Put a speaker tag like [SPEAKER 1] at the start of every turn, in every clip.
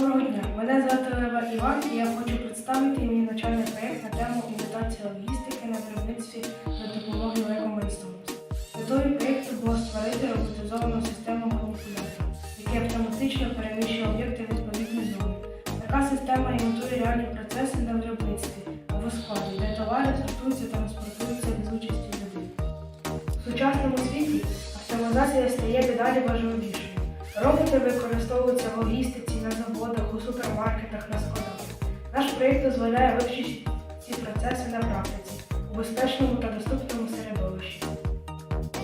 [SPEAKER 1] Доброго дня, мене звати Лева Іван і я хочу представити мій навчальний проєкт на тему імітація логістики на виробництві за допомогою Lego Метою проєкту було створити роботизовану систему маніпулятора, який автоматично переміщує об'єкти в відповідні зони. Така система імітує реальні процеси на виробництві або складі, де товари сортуються та транспортуються без участі людей. У сучасному світі автоматизація стає дедалі важливішою. Роботи використовуються в логістиці, на заводах, у супермаркетах, на складах. Наш проєкт дозволяє вивчити ці процеси на практиці у безпечному та доступному середовищі.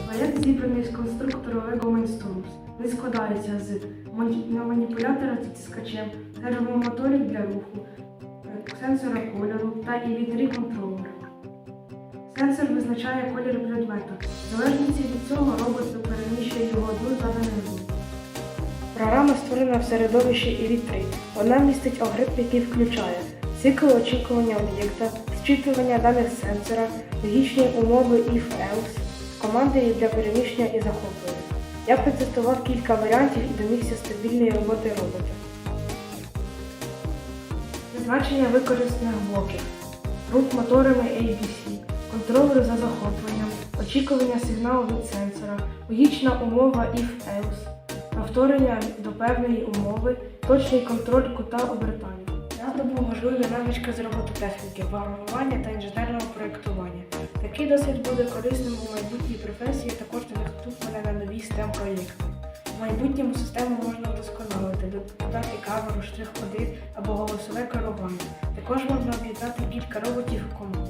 [SPEAKER 1] Проєкт зібраний з конструктору Lego Mindstorms. Він складається з маніпулятора з тискачем, сервомоторів для руху, сенсора кольору та і вітрі контролера. Сенсор визначає колір предмета. Програма створена в середовищі і 3 Вона містить алгоритм, який включає цикл очікування об'єкта, зчитування даних сенсора, логічні умови if-else, команди для переміщення і захоплення. Я протестував кілька варіантів і домігся стабільної роботи робота. Призначення використаних блоків, рух моторами ABC, контролер за захопленням, очікування сигналу від сенсора, логічна умова if-else, повторення до певної умови, точний контроль кута обертання. Я здобув можливі навички з робототехніки, програмування та інженерного проєктування. Такий досвід буде корисним у майбутній професії, також надихнув мене на нові STEM проєкти. В майбутньому систему можна вдосконалити, додати камеру, штрих-коди або голосове керування. Також можна об'єднати кілька роботів в команду.